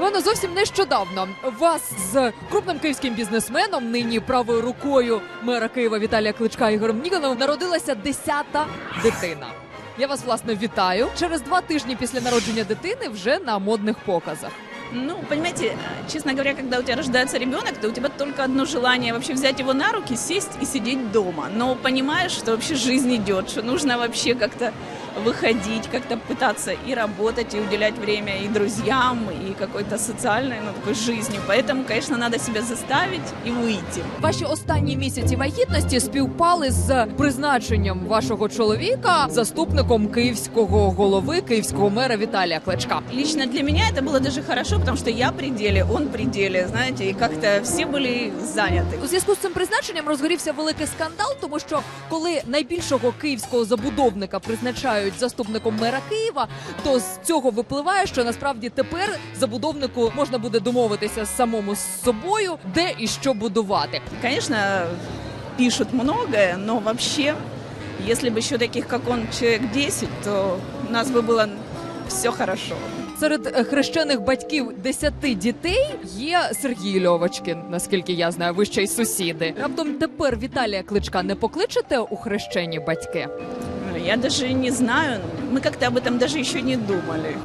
Івано, зовсім нещодавно вас з крупним київським бізнесменом, нині правою рукою мера Києва Віталія Кличка Ігорем Нігановим, народилася десята дитина. Я вас власне вітаю. Через два тижні після народження дитини вже на модних показах. Ну, понимаете, честно говоря, когда у тебя рождается ребенок, то у тебя только одно желание вообще взять его на руки, сесть и сидеть дома. Но понимаешь, что вообще жизнь идет, что нужно вообще как-то выходить, как-то пытаться и работать, и уделять время и друзьям, и какой-то социальной, ну, такой жизни. Поэтому, конечно, надо себя заставить и выйти. Ваші останні місяці вагітності співпали з призначенням вашого чоловіка заступником київського голови, київського мера Віталія Кличка. Лично для меня это было даже хорошо, потому что я при деле, он при деле, знаете, и как-то все были заняты. У зв'язку з цим призначенням розгорівся великий скандал, тому що коли найбільшого київського забудовника призначають заступником мера Києва, то з цього випливає, що насправді тепер забудовнику можна буде домовитися з самому з собою, де і що будувати. Конечно, пишут многое, но вообще, если бы еще таких, как он, человек 10, то у нас бы было все хорошо. Серед е, хрещених батьків десяти дітей є Сергій Льовочкін, наскільки я знаю, ви ще й сусіди. Раптом тепер Віталія Кличка не покличете у хрещені батьки. Я даже не знаю, мы как-то об этом даже еще не думали.